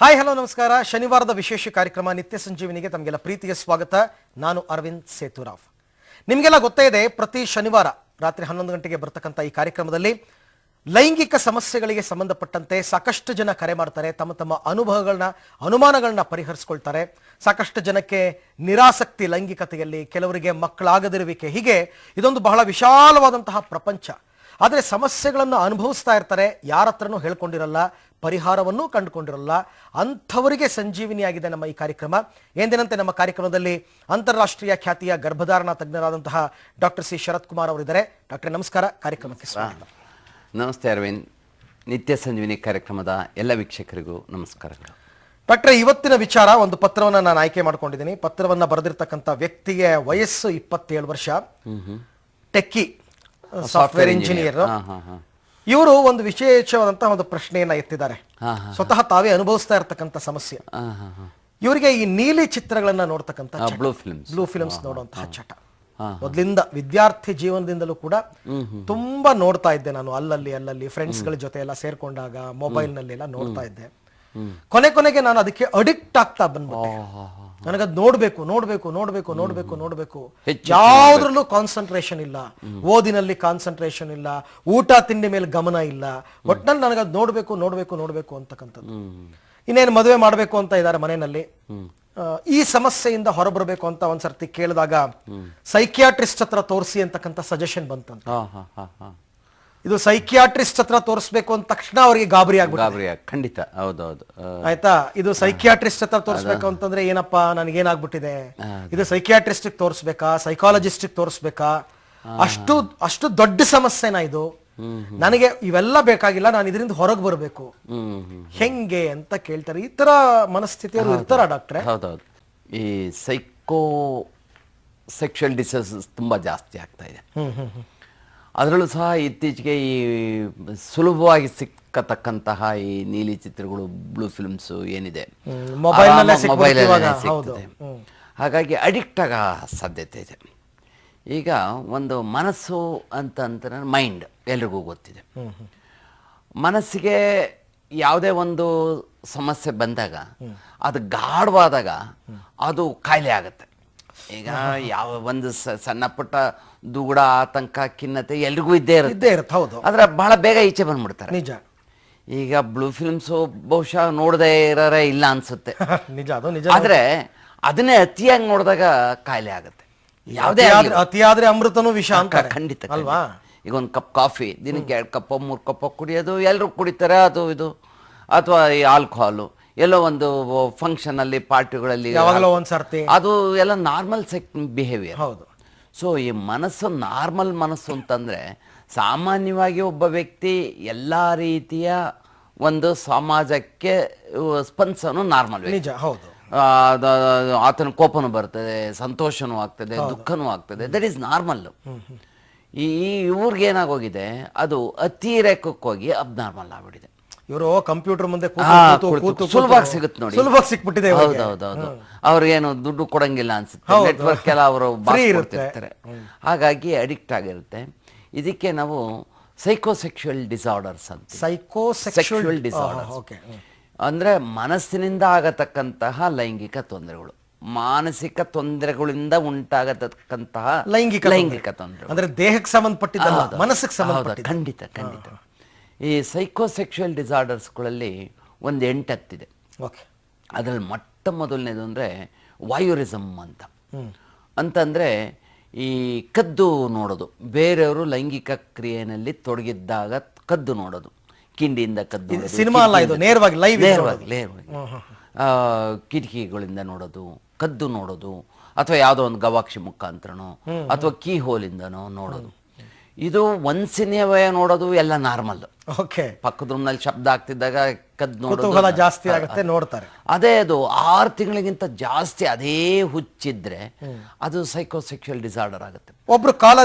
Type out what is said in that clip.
Hi, hello, ನಮಸ್ಕಾರ. ಶನಿವಾರದ ವಿಶೇಷ ಕಾರ್ಯಕ್ರಮ ನಿತ್ಯ ಸಂಜೀವಿನಿಗೆ ತಮಗೆಲ್ಲ ಪ್ರೀತಿಗೆ ಸ್ವಾಗತ. ನಾನು ಅರವಿಂದ್ ಸೇತುರಾವ್. ನಿಮಗೆಲ್ಲ ಗೊತ್ತೇ ಇದೆ, ಪ್ರತಿ ಶನಿವಾರ ರಾತ್ರಿ ಹನ್ನೊಂದು ಗಂಟೆಗೆ ಬರ್ತಕ್ಕಂಥ ಈ ಕಾರ್ಯಕ್ರಮದಲ್ಲಿ ಲೈಂಗಿಕ ಸಮಸ್ಯೆಗಳಿಗೆ ಸಂಬಂಧಪಟ್ಟಂತೆ ಸಾಕಷ್ಟು ಜನ ಕರೆ ಮಾಡ್ತಾರೆ. ತಮ್ಮ ತಮ್ಮ ಅನುಭವಗಳನ್ನ, ಅನುಮಾನಗಳನ್ನ ಪರಿಹರಿಸ್ಕೊಳ್ತಾರೆ. ಸಾಕಷ್ಟು ಜನಕ್ಕೆ ನಿರಾಸಕ್ತಿ, ಲೈಂಗಿಕತೆಯಲ್ಲಿ ಕೆಲವರಿಗೆ ಮಕ್ಕಳಾಗದಿರುವಿಕೆ. ಹೀಗೆ ಇದೊಂದು ಬಹಳ ವಿಶಾಲವಾದಂತಹ ಪ್ರಪಂಚ. ಆದರೆ ಸಮಸ್ಯೆಗಳನ್ನು ಅನುಭವಿಸ್ತಾ ಇರ್ತಾರೆ ಯಾರ ಹತ್ರನೂ ಹೇಳ್ಕೊಂಡಿರಲ್ಲ ಪರಿಹಾರವನ್ನೂ ಕಂಡುಕೊಂಡಿರಲ್ಲ. ಅಂಥವರಿಗೆ ಸಂಜೀವಿನಿಯಾಗಿದೆ ನಮ್ಮ ಈ ಕಾರ್ಯಕ್ರಮ. ಎಂದಿನಂತೆ ನಮ್ಮ ಕಾರ್ಯಕ್ರಮದಲ್ಲಿ ಅಂತಾರಾಷ್ಟ್ರೀಯ ಖ್ಯಾತಿಯ ಗರ್ಭಧಾರಣಾ ತಜ್ಞರಾದಂತಹ ಡಾಕ್ಟರ್ ಸಿ. ಶರತ್ ಕುಮಾರ್ ಅವರಿದ್ದಾರೆ. ಡಾಕ್ಟರ್ ನಮಸ್ಕಾರ. ಕಾರ್ಯಕ್ರಮಕ್ಕೆ ಸ್ವಾಗತ. ನಮಸ್ತೆ ಅರವಿಂದ್. ನಿತ್ಯ ಸಂಜೀವಿನಿ ಕಾರ್ಯಕ್ರಮದ ಎಲ್ಲ ವೀಕ್ಷಕರಿಗೂ ನಮಸ್ಕಾರಗಳು. ಡಾಕ್ಟ್ರೆ ಇವತ್ತಿನ ವಿಚಾರ ಒಂದು ಪತ್ರವನ್ನು ನಾನು ಆಯ್ಕೆ ಮಾಡ್ಕೊಂಡಿದ್ದೀನಿ. ಪತ್ರವನ್ನು ಬರೆದಿರ್ತಕ್ಕಂಥ ವ್ಯಕ್ತಿಗೆ ವಯಸ್ಸು ಇಪ್ಪತ್ತೇಳು ವರ್ಷ. ಟೆಕ್ಕಿ. Software engineer. ಇವರು ಒಂದು ವಿಶೇಷವಾದಂತಹ ಒಂದು ಪ್ರಶ್ನೆಯನ್ನ ಎತ್ತಿದ್ದಾರೆ. ಸ್ವತಃ ತಾವೇ ಅನುಭವಿಸ್ತಾ ಇರತಕ್ಕಂತ ಸಮಸ್ಯೆ. ಇವರಿಗೆ ಈ ನೀಲಿ ಚಿತ್ರಗಳನ್ನ ನೋಡ್ತಕ್ಕಂಥ blue ಬ್ಲೂ ಫಿಲ್ಮ್ಸ್ ನೋಡುವಂತಹ ಚಟ. ಮೊದ್ಲಿಂದ ಮೊದಲಿಂದ ವಿದ್ಯಾರ್ಥಿ ಜೀವನದಿಂದಲೂ ಕೂಡ ತುಂಬಾ ನೋಡ್ತಾ ಇದ್ದೆ ನಾನು ಅಲ್ಲಲ್ಲಿ ಅಲ್ಲಲ್ಲಿ. ಫ್ರೆಂಡ್ಸ್ಗಳ ಜೊತೆ ಎಲ್ಲ ಸೇರ್ಕೊಂಡಾಗ ಮೊಬೈಲ್ನಲ್ಲಿ ಎಲ್ಲ ನೋಡ್ತಾ ಇದ್ದೆ. ಕೊನೆ ಕೊನೆಗೆ ನಾನು ಅದಕ್ಕೆ ಅಡಿಕ್ಟ್ ಆಗ್ತಾ ಬಂದ್ಬಿಟ್ಟೆ. ನನಗದ್ ನೋಡ್ಬೇಕು ನೋಡ್ಬೇಕು ನೋಡ್ಬೇಕು ನೋಡ್ಬೇಕು ನೋಡ್ಬೇಕು. ಯಾವ್ದ್ರಲ್ಲೂ ಕಾನ್ಸಂಟ್ರೇಷನ್ ಇಲ್ಲ. ಓದಿನಲ್ಲಿ ಕಾನ್ಸಂಟ್ರೇಷನ್ ಇಲ್ಲ. ಊಟ ತಿಂಡಿ ಮೇಲೆ ಗಮನ ಇಲ್ಲ. ಒಟ್ನಲ್ಲಿ ನನಗದ್ ನೋಡ್ಬೇಕು ನೋಡ್ಬೇಕು ನೋಡ್ಬೇಕು ಅಂತಕ್ಕಂಥದ್ದು. ಇನ್ನೇನು ಮದುವೆ ಮಾಡಬೇಕು ಅಂತ ಇದ್ದಾರೆ ಮನೆಯಲ್ಲಿ. ಈ ಸಮಸ್ಯೆಯಿಂದ ಹೊರಬರಬೇಕು ಅಂತ ಒಂದ್ಸರ್ತಿ ಕೇಳಿದಾಗ ಸೈಕಿಯಾಟ್ರಿಸ್ಟ್ ಹತ್ರ ತೋರಿಸಿ ಅಂತಕ್ಕಂಥ ಸಜೆಷನ್ ಬಂತಂತ. ಇದು ಸೈಕಿಯಾಟ್ರಿಸ್ಟ್ ಹತ್ರ ತೋರಿಸ್ಬೇಕು ಅಂತ ತಕ್ಷಣ ಅವರಿಗೆ ಗಾಬರಿ ಆಗ್ಬಿಟ್ಟು ಗಾಬರಿ ಖಂಡಿತ ಹೌದೌದು. ಆಯ್ತಾ? ಇದು ಸೈಕಿಯಾಟ್ರಿಸ್ಟ್ ಹತ್ರ ತೋರಿಸ್ಬೇಕು ಅಂತಂದ್ರೆ ಏನಪ್ಪಾ ನನಗೇನಾಗ್ಬಿಟ್ಟಿದೆ? ಇದು ಸೈಕಿಯಾಟ್ರಿಸ್ಟ್ ತೋರಿಸ್ಬೇಕಾ? ಸೈಕಾಲಜಿಸ್ಟ್ ತೋರಿಸ್ಬೇಕಾ? ಅಷ್ಟು ಅಷ್ಟು ದೊಡ್ಡ ಸಮಸ್ಯೆನಾ ಇದು? ನನಗೆ ಇವೆಲ್ಲ ಬೇಕಾಗಿಲ್ಲ ನಾನು ಇದರಿಂದ ಹೊರಗೆ ಬರಬೇಕು. ಹೆಂಗೆ ಅಂತ ಕೇಳ್ತಾರೆ. ಈ ತರ ಮನಸ್ಥಿತಿಯವರು ಇರ್ತಾರ ಡಾಕ್ಟ್ರೆ? ಹೌದೌದು. ಈ ಸೈಕೋ ಸೆಕ್ಷುವಲ್ ಡಿಸೀಸಸ್ ತುಂಬಾ ಜಾಸ್ತಿ ಆಗ್ತಾ ಇದೆ. ಅದರಲ್ಲೂ ಸಹ ಇತ್ತೀಚೆಗೆ ಈ ಸುಲಭವಾಗಿ ಸಿಕ್ಕತಕ್ಕಂತಹ ಈ ನೀಲಿ ಚಿತ್ರಗಳು ಬ್ಲೂ ಫಿಲ್ಮ್ಸ್ ಏನಿದೆ. ಮೊಬೈಲ್. ಸಿಗ್ತದೆ. ಹಾಗಾಗಿ ಅಡಿಕ್ಟ್ ಆಗ ಸಾಧ್ಯತೆ ಇದೆ. ಈಗ ಒಂದು ಮನಸ್ಸು ಅಂತ ಅಂತಂದ್ರೆ ಮೈಂಡ್ ಎಲ್ರಿಗೂ ಗೊತ್ತಿದೆ. ಮನಸ್ಸಿಗೆ ಯಾವುದೇ ಒಂದು ಸಮಸ್ಯೆ ಬಂದಾಗ ಅದು ಗಾಢವಾದಾಗ ಅದು ಕಾಯಿಲೆ ಆಗುತ್ತೆ. ಈಗ ಯಾವ ಒಂದು ಸ- ಸಣ್ಣ ಪುಟ್ಟ ದುಗುಡ ಆತಂಕ ಖಿನ್ನತೆ ಎಲ್ರಿಗೂ ಇದ್ದೇ ಇರುತ್ತೆ. ಇದ್ದೇ ಇರುತ್ತೆ ಹೌದು. ಆದ್ರೆ ಬಹಳ ಬೇಗ ಈಚೆ ಬಂದ್ಬಿಡ್ತಾರೆ. ನಿಜ. ಈಗ ಬ್ಲೂ ಫಿಲ್ಮ್ಸು ಬಹುಶಃ ನೋಡದೆ ಇರೋರೇ ಇಲ್ಲ ಅನ್ಸುತ್ತೆ. ನಿಜ ಅದು ನಿಜ. ಆದ್ರೆ ಅದನ್ನೇ ಅತಿಯಾಗಿ ನೋಡಿದಾಗ ಕಾಯಿಲೆ ಆಗುತ್ತೆ. ಯಾವುದೇ ಅತಿಯಾದ್ರೆ- ಅತಿಯಾದ್ರೆ ಅಮೃತನೂ ವಿಷ ಅಂತ ಖಂಡಿತ ಅಲ್ವಾ? ಈಗ ಒಂದು ಕಪ್ ಕಾಫಿ ದಿನಕ್ಕೆ ಎರಡು ಕಪ್ಪ ಮೂರು ಕಪ್ಪ ಕುಡಿಯೋದು ಎಲ್ಲರೂ ಕುಡಿತಾರೆ ಅದು ಇದು. ಅಥವಾ ಈ ಆಲ್ಕೋಹಾಲು. ಎಲ್ಲೋ ಒಂದು ಫಂಕ್ಷನ್ ಅಲ್ಲಿ ಪಾರ್ಟಿಗಳಲ್ಲಿ ಯಾವಾಗಲೋ ಒಂದ್ಸರ್ತಿ. ಅದು ಎಲ್ಲ ನಾರ್ಮಲ್ ಸೆಕ್ ಬಿಹೇವಿಯರ್ ಹೌದು. ಸೊ ಈ ಮನಸ್ಸು ನಾರ್ಮಲ್ ಮನಸ್ಸು ಅಂತಂದ್ರೆ ಸಾಮಾನ್ಯವಾಗಿ ಒಬ್ಬ ವ್ಯಕ್ತಿ ಎಲ್ಲ ರೀತಿಯ ಒಂದು ಸಮಾಜಕ್ಕೆ ಸ್ಪಂದಿಸೋನು ನಾರ್ಮಲ್ ನಿಜ ಹೌದು. ಆತನ ಕೋಪನು ಬರ್ತದೆ ಸಂತೋಷನೂ ಆಗ್ತದೆ ದುಃಖನೂ ಆಗ್ತದೆ. ದಟ್ ಈಸ್ ನಾರ್ಮಲ್ ಈ ಇವ್ರಿಗೆ ಏನಾಗೋಗಿದೆ ಅದು ಅತಿರೇಕಕ್ಕೋಗಿ ಅಬ್ನಾರ್ಮಲ್ ಆಗ್ಬಿಟ್ಟಿದೆ. ಇವರು ಕಂಪ್ಯೂಟರ್ ಮುಂದೆ ಕೂತು ಹಾ, ಕೂತು ಕುಳಿತು- ಕೂತು ಸುಲಭವಾಗಿ ಸಿಗುತ್ತೆ ನೋಡಿ. ಸುಲಭವಾಗಿ ಸಿಕ್ಬಿಟ್ಟಿದೆ ಇವ್ರಿಗೆ. ಹೌದೌದೌದು ಅವ್ರಿಗೇನು ದುಡ್ಡು ಕೊಡಂಗಿಲ್ಲ ಅನ್ಸುತ್ತೆ. ನೆಟ್ವರ್ಕ್ ಎಲ್ಲ ಅವರು Free ಇರುತ್ತೆ. ಕೊಡ್ತಿರ್ತಾರೆ ಹಾಗಾಗಿ ಅಡಿಕ್ಟ್ ಆಗಿರುತ್ತೆ. ಇದಕ್ಕೆ ನಾವು ಸೈಕೋಸೆಕ್ಷುವಲ್ ಡಿಸಾರ್ಡರ್ಸ್ ಅಂತ ಸೈಕೋ ಸೆಕ್ಷುವಲ್ ಡಿಸಾರ್ಡರ್ಸ್ ಓಕೆ ಅಂದ್ರೆ ಮನಸ್ಸಿನಿಂದ ಆಗತಕ್ಕಂತಹ ಲೈಂಗಿಕ ತೊಂದರೆಗಳು. ಮಾನಸಿಕ ತೊಂದರೆಗಳಿಂದ ಉಂಟಾಗತಕ್ಕಂತಹ ಲೈಂಗಿಕ ಲೈಂಗಿಕ ತೊಂದರೆ ಅಂದ್ರೆ ದೇಹಕ್ಕೆ ಸಂಬಂಧಪಟ್ಟಿದ್ದಲ್ಲ ಮನಸ್ಸಿಗೆ ಸಂಬಂಧಪಟ್ಟಿದ್ದು. ಖಂಡಿತ ಖಂಡಿತ. ಈ ಸೈಕೋಸೆಕ್ಷುವಲ್ ಡಿಸಾರ್ಡರ್ಸ್ಗಳಲ್ಲಿ ಒಂದು ಎಂಟತ್ತಿದೆ. ಓಕೆ. ಅದರಲ್ಲಿ ಮೊಟ್ಟ ಮೊದಲನೇದು ಅಂದರೆ ವಾಯುರಿಸಮ್ ಅಂತ. ಅಂತಂದರೆ ಈ ಕದ್ದು ನೋಡೋದು. ಬೇರೆಯವರು ಲೈಂಗಿಕ ಕ್ರಿಯೆಯಲ್ಲಿ ತೊಡಗಿದ್ದಾಗ ಕದ್ದು ನೋಡೋದು. ಕಿಂಡಿಯಿಂದ ಕದ್ದು ಸಿನಿಮಾ ಅಲ್ಲ ಇದು, ನೇರವಾಗಿ ಲೈವ್ ನೇರವಾಗಿ ನೇರವಾಗಿ. ಕಿಟಕಿಗಳಿಂದ ನೋಡೋದು ಕದ್ದು ನೋಡೋದು ಅಥವಾ ಯಾವುದೋ ಒಂದು ಗವಾಕ್ಷಿ ಮುಖಾಂತರನೋ ಅಥವಾ ಕೀ ಹೋಲಿಂದನೋ ನೋಡೋದು. ಇದು ಒನ್ಸಿನಿಯವೇ ನೋಡೋದು ಎಲ್ಲ ನಾರ್ಮಲ್. ಓಕೆ ಪಕ್ಕದ ರೂಮ್ನಲ್ಲಿ ಶಬ್ದ ಆಗ್ತಿದ್ದಾಗ ನೋಡೋದು ಕುತೂಹಲ ಜಾಸ್ತಿ ಆಗುತ್ತೆ ನೋಡ್ತಾರೆ. ಅದೇ ಅದು ಆರ್ ತಿಂಗಳಿಗಿಂತ ಜಾಸ್ತಿ ಅದೇ ಹುಚ್ಚಿದ್ರೆ ಅದು ಸೈಕೋಸೆಕ್ಷುಯಲ್ ಡಿಸಾರ್ಡರ್ ಆಗುತ್ತೆ. ಒಬ್ರು ಕಾಲ